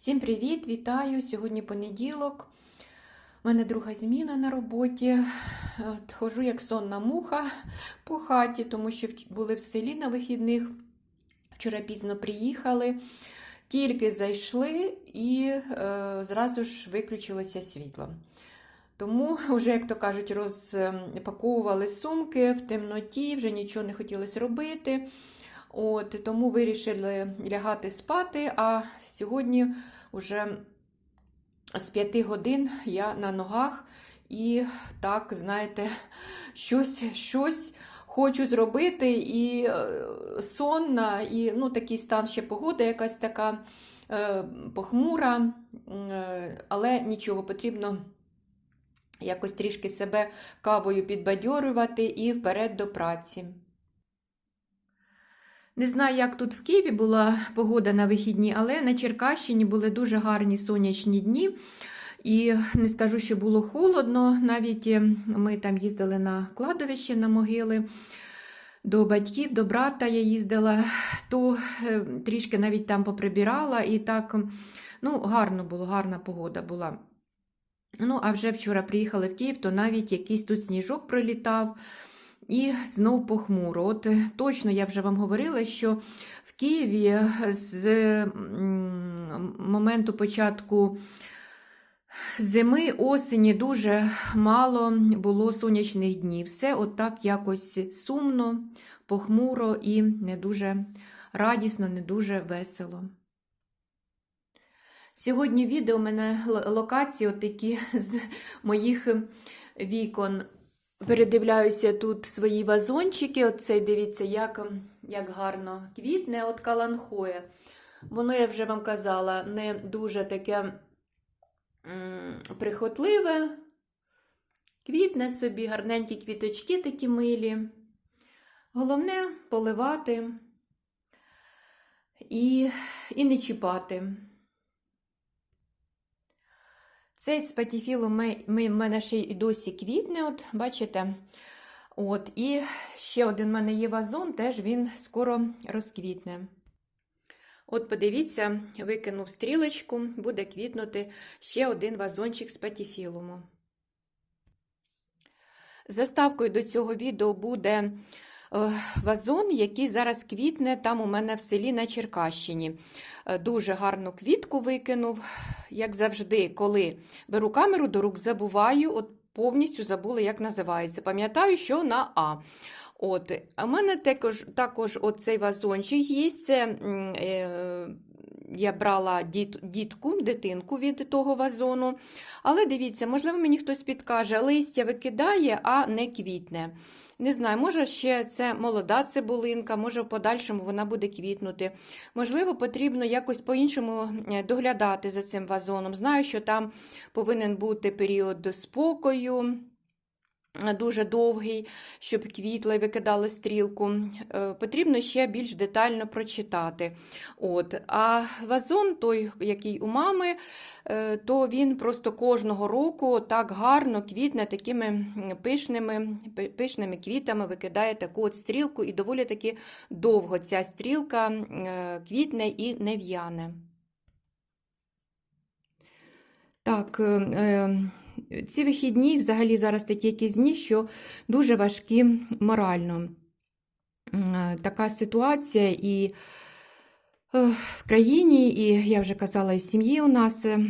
Всім привіт, вітаю! Сьогодні понеділок. У мене друга зміна на роботі. От, Хожу як сонна муха по хаті, тому що були в селі на вихідних. Вчора пізно приїхали, тільки зайшли і е, зразу ж виключилося світло. Тому, вже, як то кажуть, розпаковували сумки в темноті, вже нічого не хотілося робити. От, тому вирішили лягати спати, а сьогодні вже з 5 годин я на ногах і так, знаєте, щось, щось хочу зробити, і е, сонна, і ну, такий стан ще погода якась така е, похмура, е, але нічого потрібно якось трішки себе кавою підбадьорювати і вперед до праці. Не знаю, як тут в Києві була погода на вихідні, але на Черкащині були дуже гарні сонячні дні. І не скажу, що було холодно. Навіть е, ми там їздили на кладовище на могили. До батьків, до брата я їздила, то е, трішки навіть там поприбирала, і так ну, гарно було, гарна погода була. Ну, а вже вчора приїхали в Київ, то навіть якийсь тут сніжок пролітав. І знов похмуро. От е, точно я вже вам говорила, що в Києві з моменту початку зими, осені дуже мало було сонячних днів. Все отак якось сумно, похмуро і не дуже радісно, не дуже весело. Сьогодні відео у мене локації такі з моїх вікон. Передивляюся тут свої вазончики. Оцей, дивіться, як, як гарно квітне от каланхоє. Воно, я вже вам казала, не дуже таке м, прихотливе. Квітне собі, гарненькі квіточки такі милі. Головне поливати і, і не чіпати. Цей спатіфіл у ме- ми- в мене ще й досі квітне, от, бачите? От, і ще один в мене є вазон, теж він скоро розквітне. От, подивіться, викинув стрілочку, буде квітнути ще один вазончик з патіфілуму. Заставкою до цього відео буде вазон, який зараз квітне там у мене в селі на Черкащині. Е, Дуже гарну квітку викинув. Як завжди, коли беру камеру до рук, забуваю, от повністю забула, як називається. Пам'ятаю, що на А. От, в мене також, також оцей вазончик є. Це, е, я брала діт, дітку, дитинку від того вазону. Але дивіться, можливо, мені хтось підкаже, листя викидає, а не квітне. Не знаю, може ще це молода цибулинка, може в подальшому вона буде квітнути. Можливо, потрібно якось по-іншому доглядати за цим вазоном. Знаю, що там повинен бути період спокою. Дуже довгий, щоб квітла викидали стрілку. Е, Потрібно ще більш детально прочитати. От. А вазон, той, який у мами, е, то він просто кожного року так гарно квітне такими пишними, пишними квітами, викидає таку от стрілку, і доволі таки довго ця стрілка е, квітне і не в'яне. Так, е, е, ці вихідні взагалі зараз такі якісь дні, що дуже важкі морально. Е, Така ситуація і е, в країні, і я вже казала, і в сім'ї у нас е,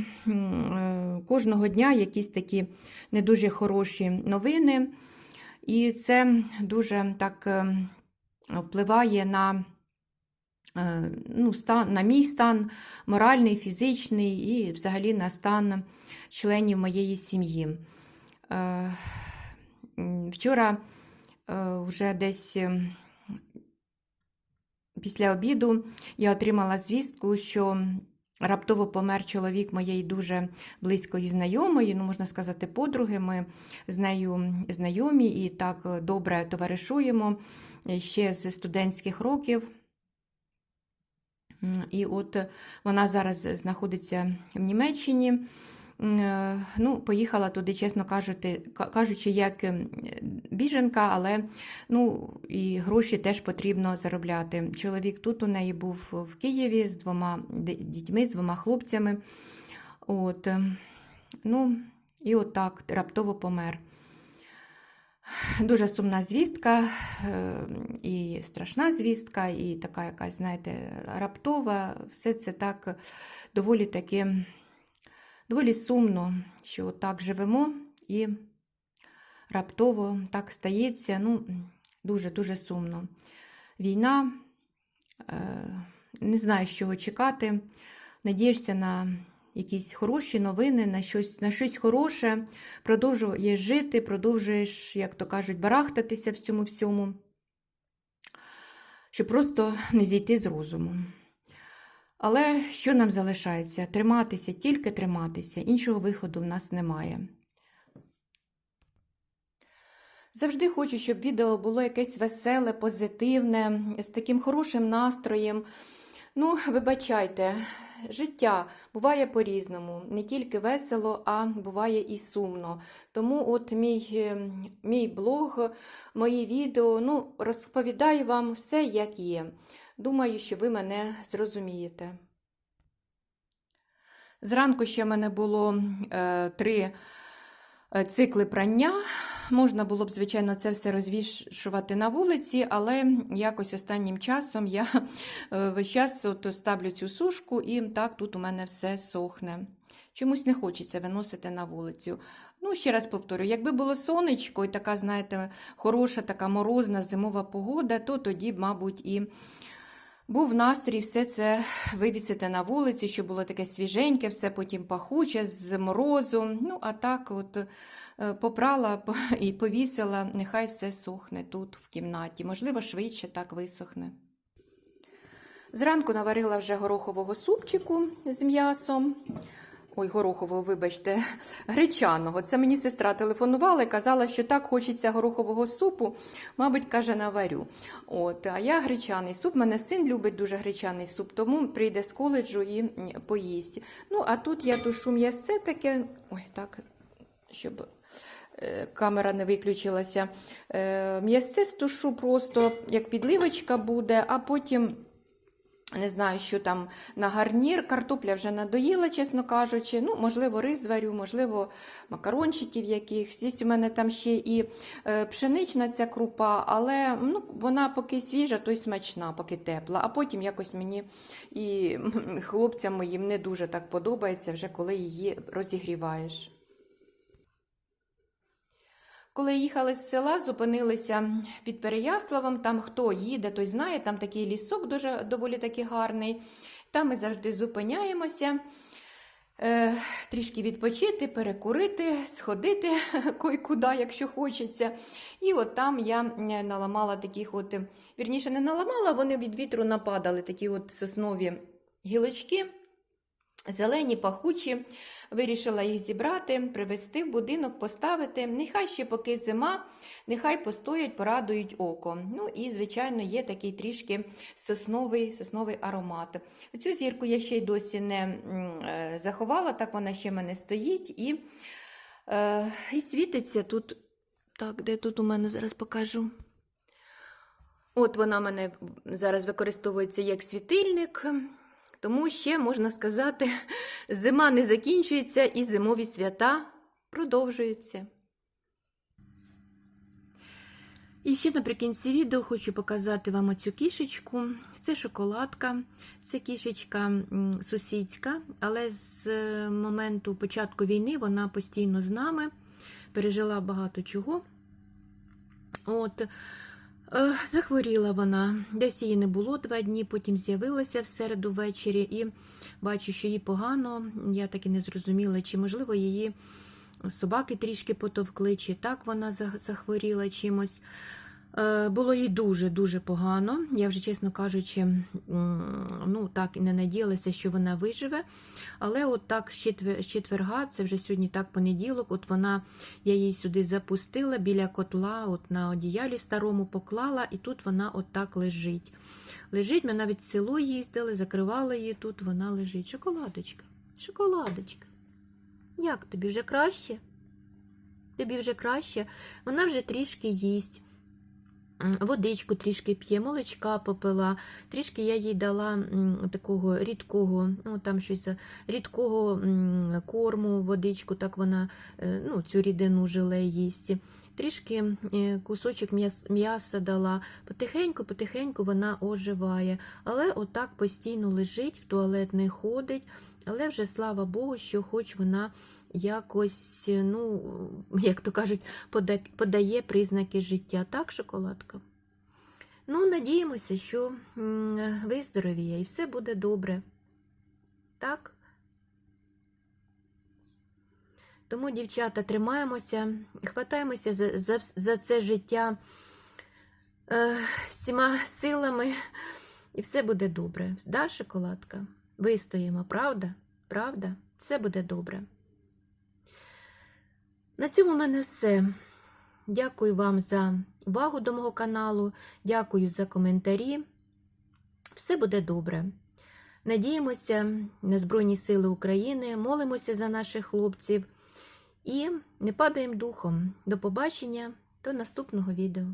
кожного дня якісь такі не дуже хороші новини. І це дуже так впливає на, ну, стан, на мій стан моральний, фізичний і взагалі на стан членів моєї сім'ї. Е, Вчора е, вже десь е, після обіду я отримала звістку, що раптово помер чоловік моєї дуже близької знайомої, ну, можна сказати, подруги. Ми з нею знайомі і так добре товаришуємо ще з студентських років. І от вона зараз знаходиться в Німеччині. Е, Ну, поїхала туди, чесно кажучи, кажучи, як ем, біженка, але ну, і гроші теж потрібно заробляти. Чоловік тут у неї був в Києві з двома дітьми, з двома хлопцями. От, ем, ну, і от так раптово помер. Дуже сумна звістка, е, і страшна звістка, і така якась, знаєте, раптова. Все це так доволі таки доволі сумно, що так живемо і раптово так стається. Ну, дуже-дуже сумно. Війна, е, не знаю, з чого чекати. Надієшся на якісь хороші новини, на щось, на щось хороше, продовжуєш жити, продовжуєш, як то кажуть, барахтатися в цьому всьому, щоб просто не зійти з розуму. Але що нам залишається? Триматися, тільки триматися, іншого виходу в нас немає. Завжди хочу, щоб відео було якесь веселе, позитивне, з таким хорошим настроєм. Ну, вибачайте, життя буває по-різному, не тільки весело, а буває і сумно. Тому от мій, е, мій блог, мої відео, ну, розповідаю вам все, як є. Думаю, що ви мене зрозумієте. Зранку ще в мене було е, три е, цикли прання. Можна було б, звичайно, це все розвішувати на вулиці, але якось останнім часом я е, весь час от ставлю цю сушку, і так тут у мене все сохне. Чомусь не хочеться виносити на вулицю. Ну, ще раз повторю, якби було сонечко і така, знаєте, хороша, така морозна зимова погода, то тоді мабуть, і був настрій все це вивісити на вулицю, щоб було таке свіженьке, все потім пахуче з морозу. Ну, а так от е, попрала і повісила, нехай все сухне тут в кімнаті. Можливо, швидше так висохне. Зранку наварила вже горохового супчику з м'ясом. Ой, горохового, вибачте, гречаного. Це мені сестра телефонувала і казала, що так хочеться горохового супу, мабуть, каже, наварю. От, а я гречаний суп, мене син любить дуже гречаний суп, тому прийде з коледжу і поїсть. Ну, а тут я тушу м'ясце таке. Ой, так, щоб е, камера не виключилася. Е, М'ясце стушу просто як підливочка буде, а потім. Не знаю, що там на гарнір. Картопля вже надоїла, чесно кажучи. Ну, можливо, рис зварю, можливо, макарончиків якихось. Є у мене там ще і е, пшенична ця крупа, але ну, вона поки свіжа, то й смачна, поки тепла. А потім якось мені і хлопцям моїм не дуже так подобається, вже коли її розігріваєш. Коли їхали з села, зупинилися під Переяславом. Там хто їде, той знає, там такий лісок дуже доволі таки гарний. Там ми завжди зупиняємося. Е, трішки відпочити, перекурити, сходити кой-куди, якщо хочеться. І от там я е, наламала таких от, вірніше, не наламала, вони від вітру нападали, такі от соснові гілочки. Зелені, пахучі, вирішила їх зібрати, привезти в будинок, поставити. Нехай ще поки зима, нехай постоять, порадують око. Ну і, звичайно, є такий трішки сосновий, сосновий аромат. Цю зірку я ще й досі не е, заховала, так вона ще в мене стоїть і, е, і світиться тут. Так, де тут у мене зараз покажу. От вона в мене зараз використовується як світильник. Тому ще можна сказати, зима не закінчується і зимові свята продовжуються. І ще наприкінці відео хочу показати вам оцю кішечку. Це шоколадка, це кішечка сусідська, але з е, моменту початку війни вона постійно з нами, пережила багато чого. От, Захворіла вона, десь її не було два дні, потім з'явилася в середу ввечері і бачу, що їй погано. Я так і не зрозуміла, чи, можливо, її собаки трішки потовкли, чи так вона за- захворіла чимось. Е, Було їй дуже-дуже погано. Я вже, чесно кажучи, ну, так і не надіялася, що вона виживе. Але от так з четверга, це вже сьогодні так понеділок, от вона, я її сюди запустила біля котла, от на одіялі старому поклала, і тут вона от так лежить. Лежить, ми навіть в село їздили, закривали її тут, вона лежить. Шоколадочка, шоколадочка. Як тобі вже краще? Тобі вже краще? Вона вже трішки їсть. Водичку трішки п'є, молочка попила, трішки я їй дала такого рідкого, ну там щось рідкого корму, водичку, так вона е, ну, цю рідину желе їсть. Трішки е, кусочок м'яса дала. Потихеньку, потихеньку вона оживає. Але отак постійно лежить, в туалет не ходить. Але вже слава Богу, що хоч вона якось, ну, як то кажуть, подає признаки життя. Так, шоколадка? Ну, надіємося, що м, виздоровіє і все буде добре. Так? Тому, дівчата, тримаємося, хватаємося за, за, за це життя е, всіма силами, і все буде добре. Да, шоколадка? Вистоїмо, правда? Правда? Все буде добре. На цьому в мене все. Дякую вам за увагу до мого каналу, дякую за коментарі. Все буде добре. Надіємося на Збройні Сили України, молимося за наших хлопців і не падаємо духом. До побачення, до наступного відео.